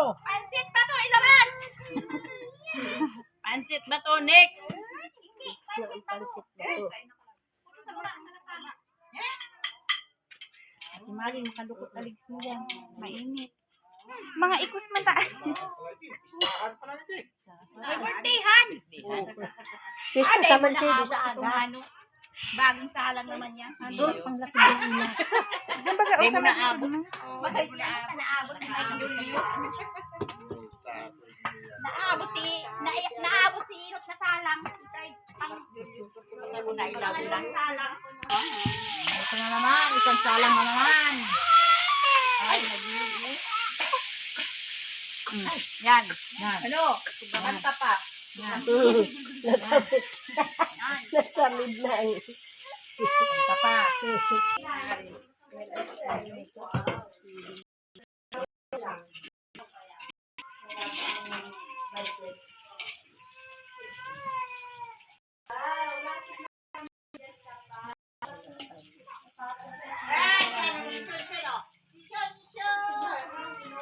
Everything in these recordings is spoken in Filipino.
Pansit ba to? Ilabas! Pansit ba to? Next! Pansit na to. Si Mari, nakadukot aligis mo yan. Mainit. Mga ikus man taan. May birthdayhan! Pista sa man siya ano, bagong salang naman yan. Ano? Ang laki ng ina. Ang baga, usa mo man naabot. ito. Bakit na naabot ng Ate Julius? Naabot si, na, naabot si Inos na salang. Ang, ang nailaw lang salang. Ito na naman. Isang salang na naman. Ay, nag-iwi. Mm. Yan. Yan. Ano? Kumanta pa. Mm. Nasamid. Nasamid na eh. Ito pa.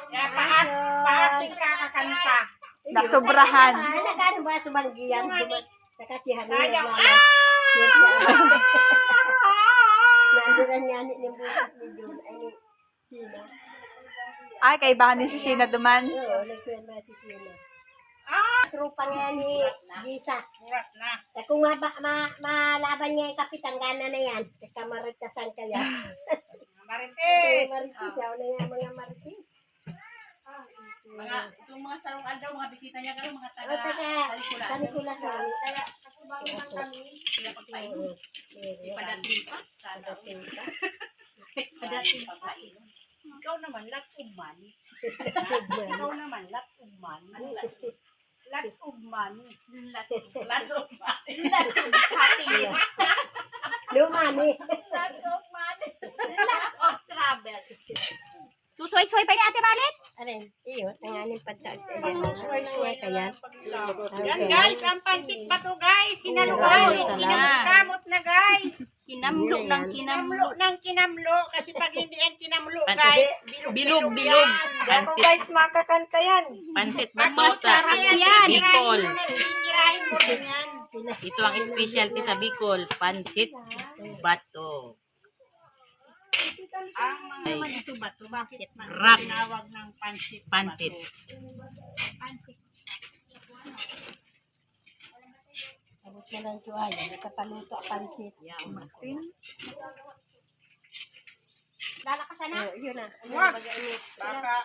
Kaya paas, paas yung kakakanta. Nasobrahan. Ano ka ano ba sa banggiyan? Ayaw. mama. Naanduran niya ni ng bukas ni Jun. Ay, ni Sina. Ay, kay bahan ni si Sheena duman. Oo, nagkwento si Sina. Ah! Trupa nga ni Gisa. Na. Eh, kung ma, ma, malaban niya yung kapitanggana na yan, kamaritasan kaya. Marites! Maritis, yaw na yan mga maritis. Mga, itong mga sarong daw, mga bisita niya kayo, mga taga taga, Talikula. talikula sa amin. Kaya, kasi bago lang kami, sila pagpainom. Padating pa. Sana. Padating pa painom. Ikaw naman, lats ugman. Ikaw naman, lats ugman. Ano lats Lats ugman. Lats Lats ugman. Lats ugman. Lumani. Lats ugman. Lats of travel. Susoy-soy pa ni Ate Malit? Yun? Iyo, tanganin. Suway-suway kaya. Yan guys, ang pansit pa to guys. Hinaluan. Kinamot na guys. Kinamlo ng Kinamlo ng kinamlo. Kasi pag hindi yan kinamlo guys, bilog Bilog, yan. Pansit, guys, makakanta yan. pansit Pag bangus sa masarap yan, Bicol. Sirahin mo yan. Ito ang specialty sa Bicol, pansit bato. Ang mga naman ito ba ito? Bakit man Rap. tinawag ng pansit? Pansit. Pansit. Abot na lang tuwaya, nakapaluto ang pansit. Maxine. Lalakasan na. Oh, yun na. Ano Wag. Baka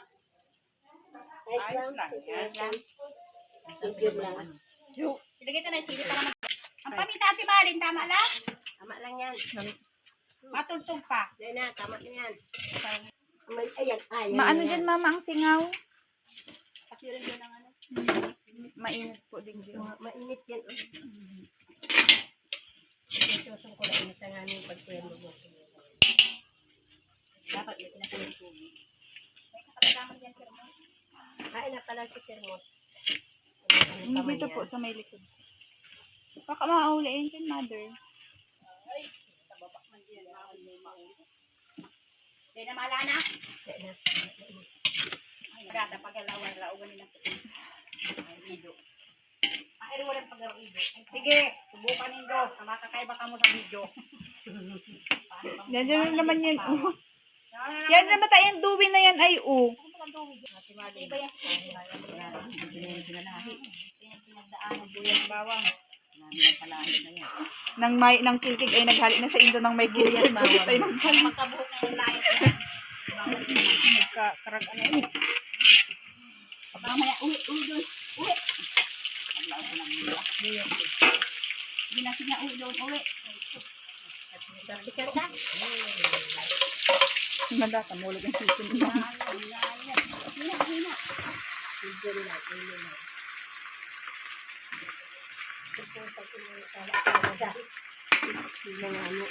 Ayos ayos lang. lang. Yan. Yun lang. Ilagay ito na yung sili para mag... Ang pamita ate Marin, tama lang? Tama lang yan. Matultog pa. Yan na, tama na yan. May, ayan, ayan. Maano dyan mama ang singaw? Kasi rin yun ang ano. Mainit po din dyan. Ma- Mainit yan. oh. Itusong ko lang yung tanganin pagkwento mo. Dapat yun na yung tubig. May kapatalaman yan, sir. no? Kain na pala si Termos. Hindi dito po sa may likod. Baka mauliin dyan, mother. Hindi na. Yan na. Ay, nagada pagalawan, laugan nila. Ay, ido. Ay, walang paglaro ido. Sige, subukan nindo. Makakaiba ka mo sa video. Yan dyan naman yan. Oh. Yan naman tayong duwi na yan ay oh. Iba yan. Pinagdaanan, buyang bawang. Nang may nang kilkig ay naghali na sa indo ng may. Bakit ay nang Magkabuhok na yung na. nagkakarag ano eh. Mamaya, uwi, uwi doon. Uwi. Hindi na uwi doon, uwi. Sabikan ka? Manda, tamulog ang sisin mo. Hina, hina. Yung ano.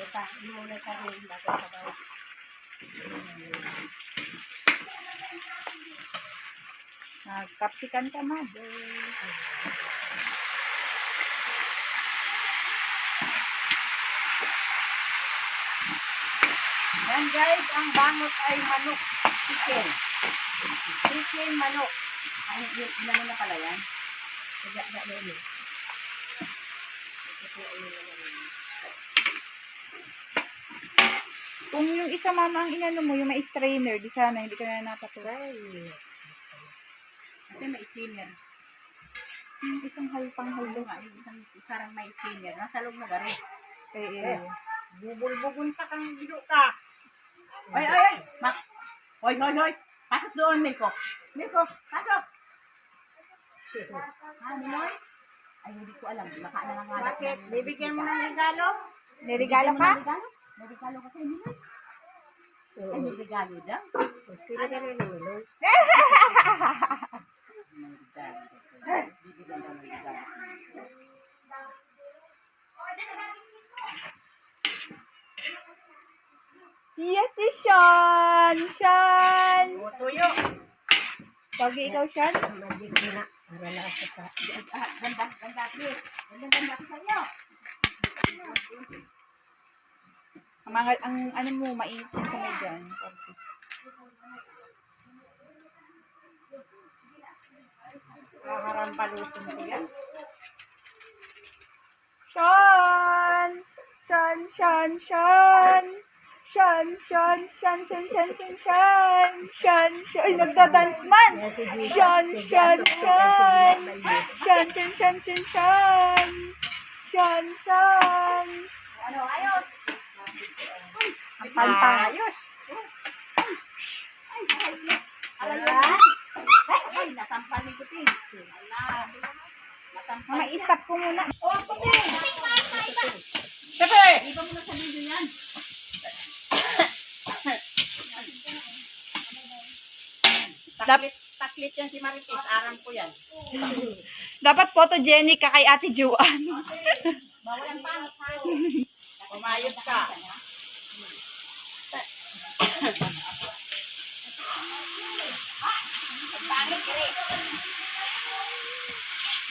Bata, muna ka rin. Bago ka daw. Nagkapsikan ka, mother. Yan guys, ang bangot ay manok. Chicken. Chicken manok. Ay, yun, ilan na pala yan? Kung yung isa mama ang inano mo, yung may strainer, di sana, hindi ka na napatuloy. Kasi may steamer. Yung isang halpang haldo. nga, yung isang sarang may steamer. Nasa loob na garo. Kay eh. Bubul-bubul pa kang gido ka. Ay, ay, ay. Ma hoy, hoy, hoy. Pasok doon, Milko. Milko, pasok. Ha, Minoy? Ay, hindi ko alam. Baka na lang nga. Bakit? Bibigyan mo ng regalo? Nirigalo ka? Regalo ka sa Minoy? Ay, may regalo daw. Sila ka ng regalo. Yes, si Sean! Sean! Tuyo. Pagi ikaw, Sean? Magic na. Para ako sa... Ah, ganda, ganda. Ganda, ganda sa iyo. Ang, ang ano mo, mainit sa may dyan. Kaharam palutin ko yan. Sean! Sean, Sean, Sean! Sean, Sean, Sean, Sean, Sean, Sean, Sean! Sean, Sean! Ay, nagda-dance man! Sean, Sean, Sean! Sean, Sean, Sean, Sean, Sean! Sean, Sean! Ano, ayos. Ang pantang. Ayos. Ay, ay, ay, nasampal ni Kuting. Ala, nasampal. Mama, i-stop ko muna. Oh, Kuting! Siyempre! Iba mo na sa video yan. Taklit, taklit yan si Marites. Aram ko yan. Dapat photogenic ka kay Ate Juan. Bawal ang pangit ha. Umayos ka. Ka.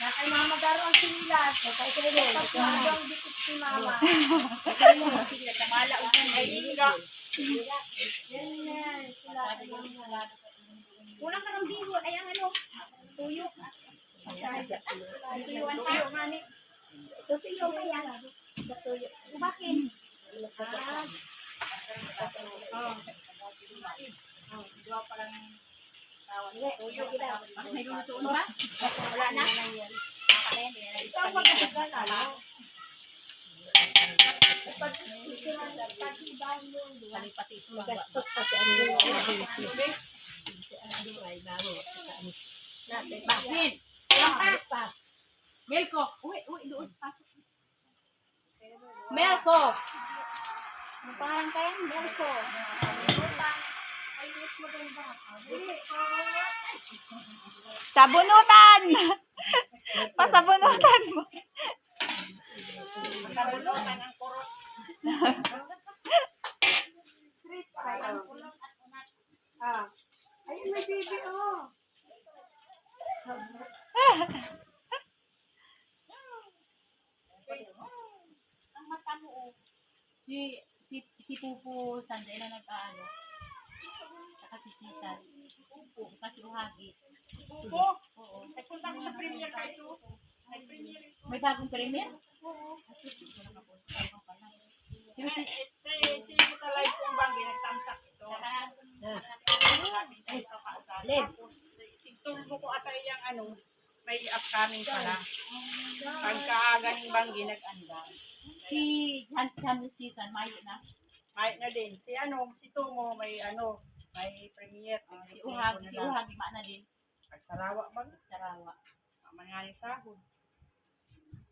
Nakay mama garo ang sinilas. Nakay ko rin. Hanggang dikit si mama. Nakay mo ang sinilas. Kamala o yan. Ay, hindi Yan yan. Kulang ka ng bigo. Ay, ang ano. Tuyo. Tuyo nga ni. Tutuyo ka yan. Tutuyo. Bakit? May lulutuin ba? Wala na? Ikaw magkakagala. Palipati ito lang ba? Gastos kasi ang mga Baksin! Kulang pa! Melko! Uwi, uwi, doon. Pasok. Melko! Parang kaya Melko. Sabunutan! Pasabunutan mo. Kabulutan ang kurot. Ah. Ayun, may baby, oh. Ang mata mo, oh. Si, si, si Pupu Sanday na nag-ano. Saka si Tisan. Pupu, kasi uhagi. Pupu? Oo. Nagpunta ko sa premier ka ito. May bagong premier? Oo. Sino si... Si, si, sa live kong banggi, nagtamsak ito. Lid. Itulbo ko asa iyang ano, upcoming pala. Pagkaaga ng banggi, nag-anda. Si Jan Jan Season, may na. May na din. Si ano, si Tungo, may ano, may premiere. si Uhag, si Uhag, lima na din. Pag Sarawa ba? Sarawa. Mangyari sahod.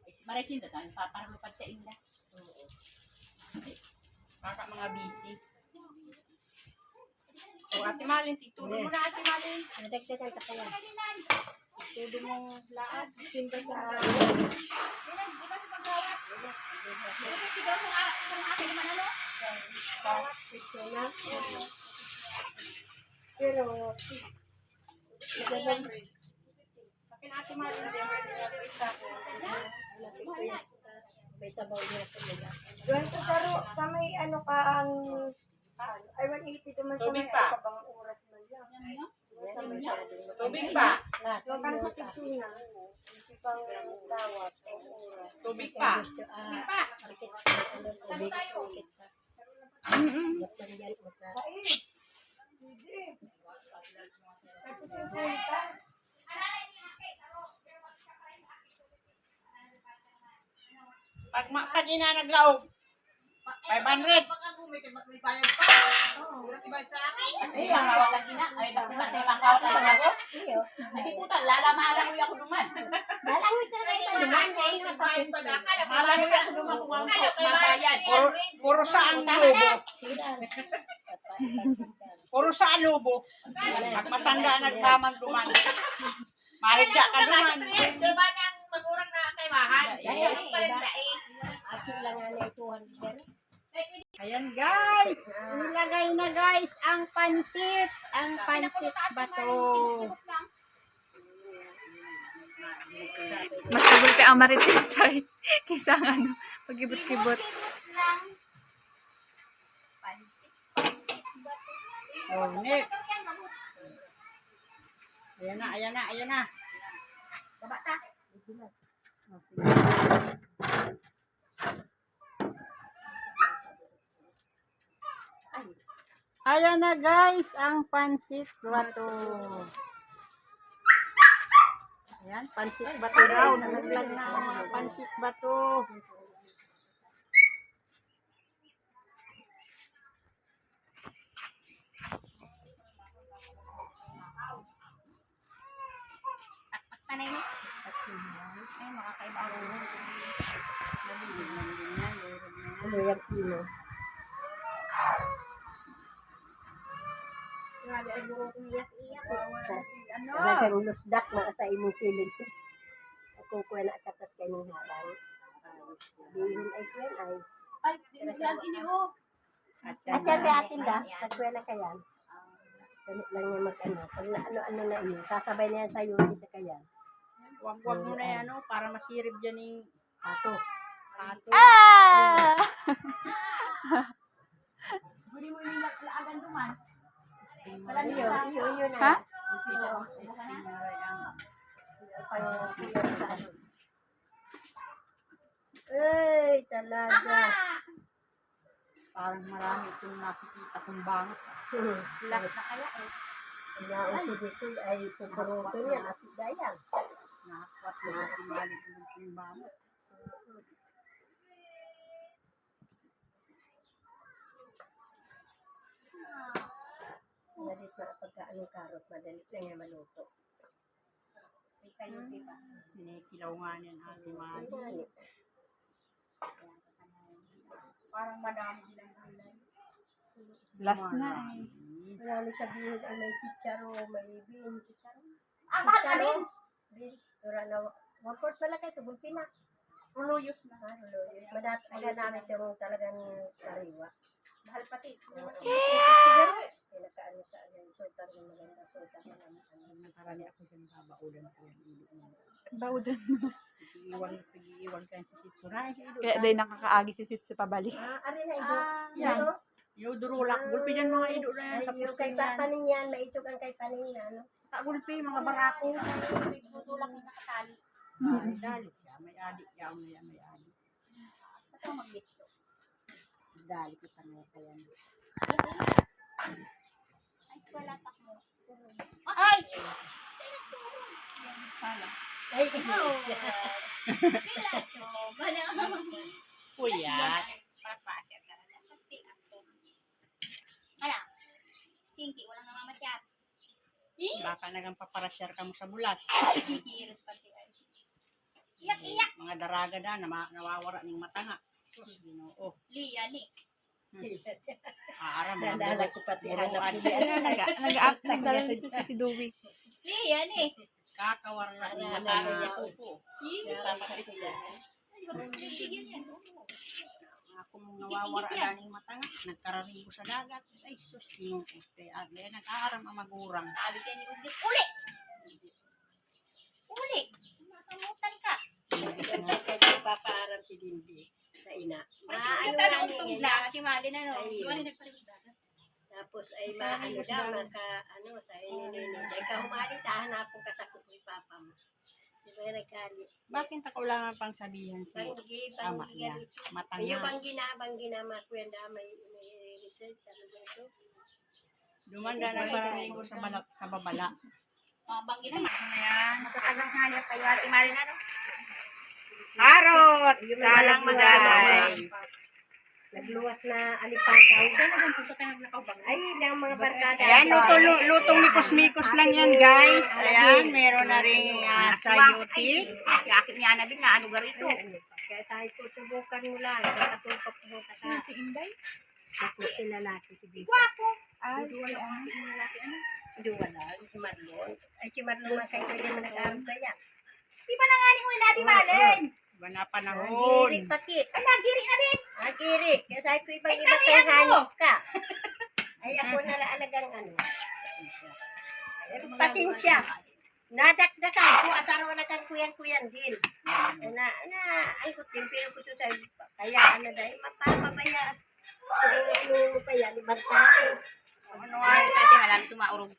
Ay, si Marisin na tayo, paparalupad sa inda. Oo. Baka mga busy. O, Ate Malin, titulong mo na, Ate Malin. Nadagdagan ka pa yan. Tudo mong laad. Simba sa... Na. Pero, pwede ko. may sabaw niya ito nila. Doon sa saro, sa may ano ka ang Ay, 180 naman sa may pa. kabang oras man yan. Sa may sadong. Tubig pa. Sa pisina. Dawat. Tubig pa. Tubig pa. Tubig pa. Yan, uta. Pag pag ina naglaog. 500. Ay, ang hawak lang kina. Ay, basta matay makawat lang ako. Ay, puta, lalamalang ako naman. Dalawit na lang sa naman. Ngayon na pa. Malangoy ako naman kung ang mabayad. Puro, sa ang lubo. Puro sa ang lubo. Pag matanda nagkaman duman. Mahigya ka duman. Akin lang nga na 200. Ayan guys, nilagay na guys ang pansit, ang pansit bato. Mas sabol ka ang marites ay kaysa ang ano, pag-ibot-ibot. Oh, next. Ayan na, ayan na, ayan na. Ayan na guys, ang pansit bato. Ayan, pansit bato daw. Nalaglag na ang mga pansit bato. Ano yung pino? Grabe, ay buong iyak-iyak. Ano? Wala kang lusdak na sa imong silid. Ako ko na katas kay ning harang. Dihin ay kwen ay. Ay, dinaglag ini oh. At yan kay atin da, nagkwela ka yan. Dali lang niya mag-ano. Pag na ano-ano na yun, sasabay na yan sa yun sa kayan. Wag wag mo na yan, ano, para masirib dyan yung Ato. ato. Ah! Huli mo yung laagan duman. Wala yun, yun, yun na. Ha? Ay, talaga. Parang marami itong nakikita kong bangot. Last na kaya eh. Kaya ang dito ay pupuruto niya at dayan. Nakakwat na itong balik itong bangot. Madalit na pagka anong karot, madalit lang niya maluto. May kayo, di ba? Sinikilaw nga niya ang ating mga Ano? Parang madami silang gulay. Last na eh. Marami sabihin ay may sitsaro, may bean, sitsaro. Ah, mahal ka rin. Tura na, one fourth pala kayo, tubol pina. Ruluyos na. Ah, lulo. Madat, aga namin yung talagang kariwa. Mahal pati. Siguro, pinakaano sa ano, sultan ng maganda, sultan ng ano. Nakarami ako dyan babaulan ko yung ilo niya. Bawdan. Iiwan, iiwan ka si Sitsuray. Kaya day nakakaagi si Sit sa pabalik. Ah, ari na ito. yan. Ano? Yung durulak, gulpi dyan mga ilo na yan Ay, sa yung kay pustin yan. yan, maisukan kay panin na, ano? Sa gulpi, mga barako. May tutulak yung nakatali. Ay, dali siya. May adik yaw na yan, may adik. Ba't ako mag-listo? Dali kita na kaya. Ay, wala pa mo. Ay! Ay, Puyat. Ala. Tinky, walang namamatyat. Baka nagang paparasyar ka mo sa bulas. Iyak, iyak. Mga daraga na, nawawara ng mata nga. Sus, ginoo. Liya ni. Aaram, buro. ko pati Buruan. hanap nag- nag-up, nagdala si, si Dewey. Liya ni. Kakawara na ng mata Nadala nga. si Pupo. Papatis na. Ako mong nawawara na ng mata nga. Nagkararigo sa dagat. Ay, sus, ginoo. Kaya agay, nag-aaram ang magurang. Sabi ka ni Uglit. Uli! Uli! Makamutan ka. Kaya papaaram si Dindi sa ina. Kasi Ah, yung ano tanong na, kimali na no. Ay, Iwan nagparimos dagat. Tapos ay maano daw, maka, ano, sa inilini. Dahil ka humali, tahanapon ka sa kukoy papa mo. Nagkali? Bakit ako lang ang pang sabihan si Banggi, ama banggi, niya? ganito. Yung Matanga. banggi na, banggi na, makwenda, may, may research, ano ba ito? Dumanda na maraming ko sa, balak, sa babala. Mga banggi naman. Ayan. Nakatagang hanap kayo ate Marina, no? Carrots! Yung Kalang nagluwas na- alipataw. Saan naman punta tayo naglakaw bang? Ay, lang mga barkada. Ayan, luto, lu- lutong mikos-mikos lang yan, guys. Ayan, meron na rin uh, sayuti. Yakit niya na din na ano garito. Kaya sabi ko, subukan mo lang. Katulpak mo ka ta. Si Inday? Ako si lalaki, si Bisa. Ah, si ano? Hindi wala, si Marlon. Ay, si Marlon nga kayo pwede mo nag-aaral kaya. Di ba nangaling mo yung dati malin? Na panahon. Agiri, pati. Ay, nagiri na din. Agiri. Kaya sabi ko, ibang iba Ay, kay ano? hanip ka. Ay, ako na alagang ano. Pasensya. Nadakdakan ko, asaraw na kang kuyan-kuyan din. Na, na, ay ko, timpiro ko sa kaya ano dahil mapapabaya. Kung ano mo pa yan, ibang tao. Ano nga yung dati malali tumaurog.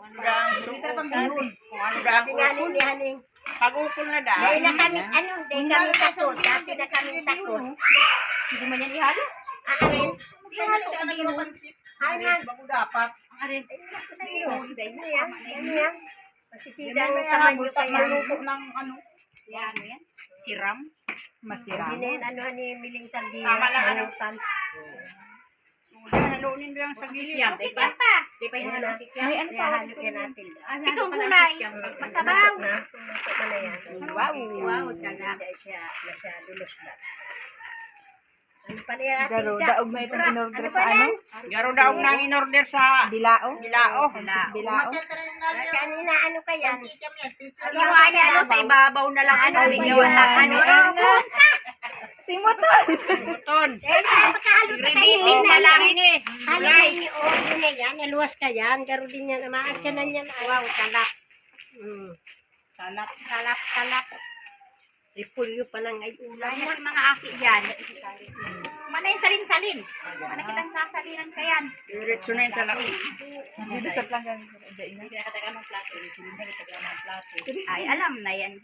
Ano daang sukol? Kung ano daang Sabi nga ukol? ni Haning, Pag-ukol na daang. dahil na kami, ano, dahil kami takot, dati na kami takot. Hindi mo yan ihalo. Aarin, Ihalo ka na ginawa. Hanan, Bago dapat. Arin. sa iyo. Ano yan? Ano yan? Masisidang May kamay nyo maluto, ng ano. Yan, ano yan? Siram. Masiram. Hindi na yan, ano, ni Miling Sardina. Tama lang, ano. Halunin mo yung sa Yan, gilid. di pa? Di pa Ayun yung na. May ano pa? Ihalo yan natin. Ito gulay. Masabaw. na. Na na. Wow. Wow, talaga. Hindi siya masyado. Ano natin Garo, daog na itong in-order Ano sa pa ano? Garo daw nang in-order sa Bilao? Bilao. Bilao? Kanina ano kaya? Iwa niya ano sa ibabaw na lang ano. Ay, Iwan na yan. ano. Ano? Si! Buton. Eh, magkahalo na lang ini. Kayo ni Odo na yan. Naluwas ka yan. Garo din yan. Maakya na yan. Wow, talak. Mm. Salak. Talak, talak. Repulyo pa lang ay ulam. Ay, yung mga aki yan. Mana yung salin-salin. Mana kitang sasalinan ka yan. Diretso na yun sa laki. Dito sa planggan. Hindi na. Hindi ka ng plato. Ay, alam na yan,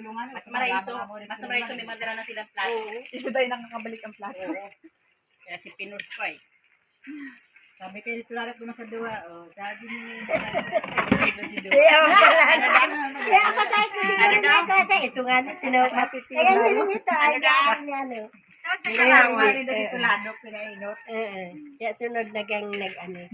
dis. Mas maray ito. Mas maray ito. May madala na silang plato. Isa tayo nakakabalik ang plato. Kaya si Pinus pa eh. Sabi ko, tulad ko na sa duwa. Oh, sabi ni... Kaya pala. Kaya pa tayo ko siguro na kasi ito nga na tinawag matitira. Kaya nilong ito ay sa niya no. Kaya. Eh, sunod na gang nag ano.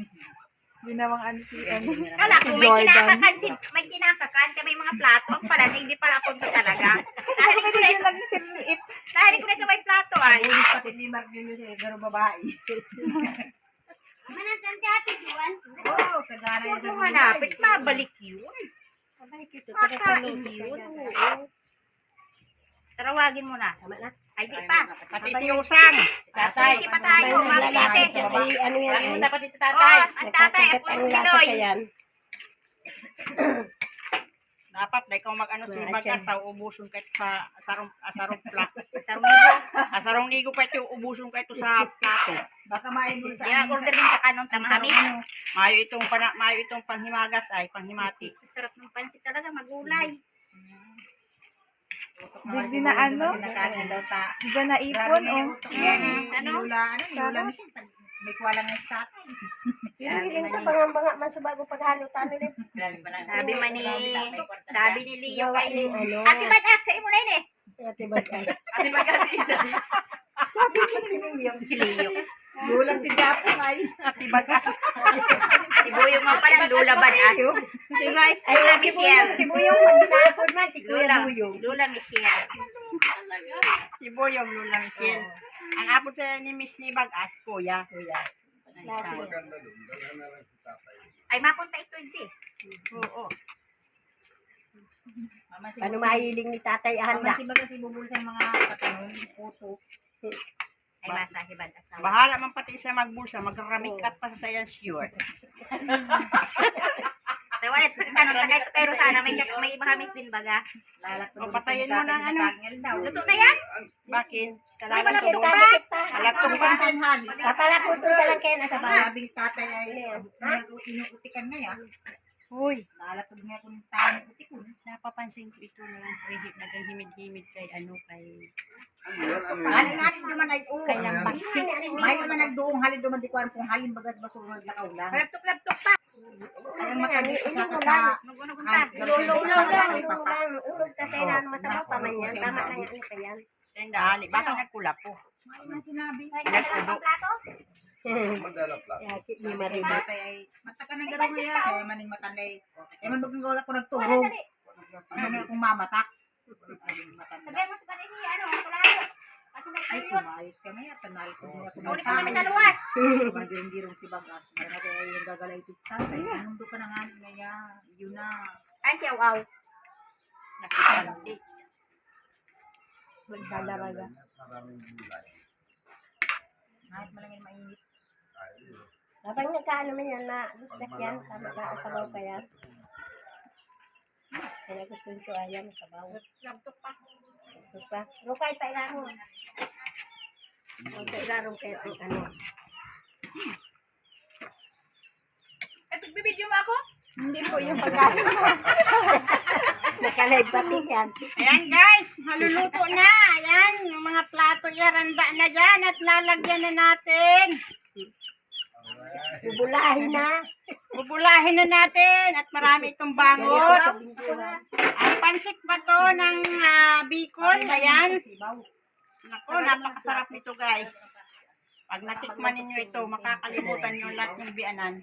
Ginawang ano si ano. Kala ko Si may Jordan. kinakakan, si, may kinakakan ka may mga plato. Ang pala, hindi pala punta talaga. Dahil ko Pwede na din nag-sip if dahil ko na ito may plato ay. Ulit pati ni Mark Julius eh, garo babae. Manasan si Ate Juan. Oo, sa gara yan sa Kung hanapit, mabalik yun. Ito Kakain yun. Oo. Tarawagin mo na. Tama na. Ay, di pa. Pati si Usang. Tatay, di pa tayo. Ay ano yan ay. mo dapat si tatay. Ang tatay, ang lasa Pinoy. ka yan. Dapat dahil kung mag-ano si Ah, Bagas, tao ubuson kahit sa asarong asarong plat. Sa mundo. Asarong ligo kahit yung ubuson kahit sa plato. Baka maibon Kaya order din sa kanon tamahamis. Mayo itong pana, mayo itong panghimagas ay panghimati. Sarap ng pansit talaga, magulay. Di na ano? Nakain daw ta. Di ba naipon o? Ano? ano. May kuwalang ng sa atin. Hindi ka banga-banga man sa bago din. Sabi man ni, sabi ni Leo Gawa kay yung ano. Ate Batas, sa'yo mo na yun eh. Ate Bagas. Ate Batas, isa. Sabi si Leo. Leo. Gulat si Japo ay. Ati Bagas. Si Boyong nga pala, Lola Batas. Ay, Lola si Buyong, Michelle. si Buyong, si Kuya Lola, Buyong. Lola Michelle. Si Boyong Lula Michelle. Ang apot sa ni Miss ni Bagas, kuya. Kuya. Ay, mapunta ito hindi. Oo. Ano mahiling ni Tatay Anda? Kasi baga si Bubul sa mga katanong, puto. Ay, masa, si Batas. Bahala man pati siya magbulsa, magramikat pa sa sure. Sa wala, sa kanon, tagay ko tayo sana, may, may mahamis din baga. O patayin mo ng ano. Luto na yan? Bakit? Ay, Talagang malapit tulog. pa, malapit pa. Malapit pa. Papalaputol ka lang kayo nasa bahay. Sabi tatay ay inuutikan na yan. Uy, Nalatog niya kung tayo utikon. napapansin ko ito na yung prihip na himid-himid kay ano kay Halin natin naman ay oo. kay Lambasi. May naman nagdoong halin duman di ko alam kung halin bagas baso naglakaw lang. Laptok-laptok pa. Ay ang matandi sa mo sa lang. Ulong lang. Ulog kasi na ano masabaw pa man yan. Tama lang yan. Ano yan? Baka nagkula po. May na sinabi. Di marinig. Tatay ay mataka ng garo nga yan. Maning matanday. Eh man bagang gawa ko nagturog. Ano nga kung mamatak. Ay kumayos ka na yan. Tanay ko niya kung Ulit kami sa luwas. Kumandirong si Bagas. Marami kaya yung gagalay ito sa tatay. Mundo ka na nga niya. Yun na. Ay, siyaw-aw. Nakipanti. Nagdadaraga. Kahit malamig mainit. Habang nagkaano man yan, na gustak yan, tama ka, sabaw ka yan. Kaya gusto nyo ayan, sabaw. Laptop pa. Pa. Rukay pa ilaro. Huwag sa ilaro kayo ang ano. Eh, pagbibidyo mo ako? Hindi po yung pagkain mo. Nakalive pati yan. Ayan guys, maluluto na. Ayan, yung mga plato yaranda na dyan at lalagyan na natin. Bubulahin na. Bubulahin na natin at marami itong bangot. Ang pansit ba to ng ah, Bicol? Ayan. Nako, napakasarap nito guys. Pag natikman ninyo ito, makakalimutan nyo lahat ng ano?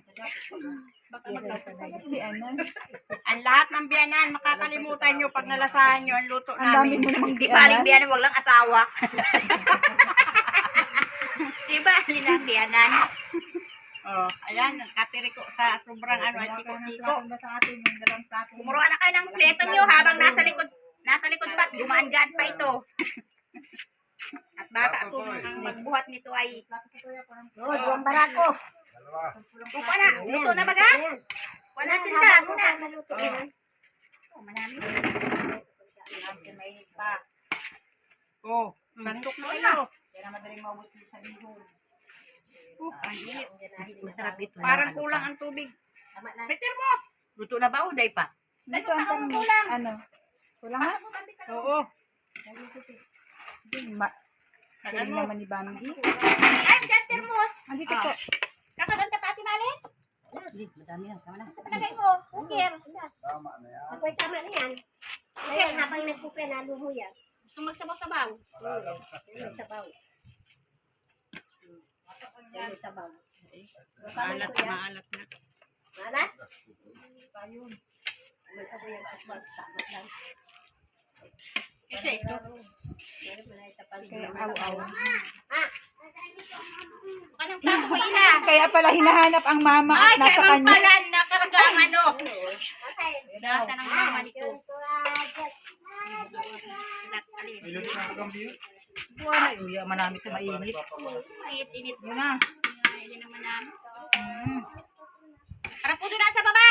Ang lahat ng biyanan, makakalimutan nyo pag nalasahan nyo ang luto Ang dami namin. mo namang gianan. baling biyanan, wag lang asawa. Di baling lang biyanan. Oh, ayan, nakatiri ko sa sobrang ano, ay tiko-tiko. Kumuruan na kayo ng pleto nyo habang nasa likod, nasa likod pa, gumaan-gaan pa ito. At baka kung ang magbuhat nito ay, Oo, duwang barako. kuka na, luto na baga? Kuha natin ba, muna. Maluto yan. Oh, manami. Oh, sandok na kayo. Kaya na madaling maubos sa lihon. Oh. Masarap ito. Parang kulang ang tubig. Tama na. Peter mo! Luto na ba o day pa? Dito ang tanong. Ano? Kulang nga? Oo. Hindi, ma... Mo. naman ni Bambi. Ay, dyan, termos. Andito po. Kakaganda pa, Ate Mali? Hindi, madami lang. Tama na. Palagay mo, ukir. Ako'y tama na yan. Ngayon, habang nagpupe, nalo mo yan. Gusto magsabaw-sabaw. Yan, sabaw. Yan, sabaw. Maalat na maalat na. Malat? Ayun. Magkabo yan, aswag. Tama lang. Kasi ito, Kaya aw-aw. Ko ina. Kaya pala hinahanap ang mama Ay, at nasa kaya kanya. pala nakaragang ano. Okay. Nasa ng mama nito. Buwan na yun. Yaman namin ito mainit. Init-init. yun na. Hindi naman namin. Harap po doon sa baba.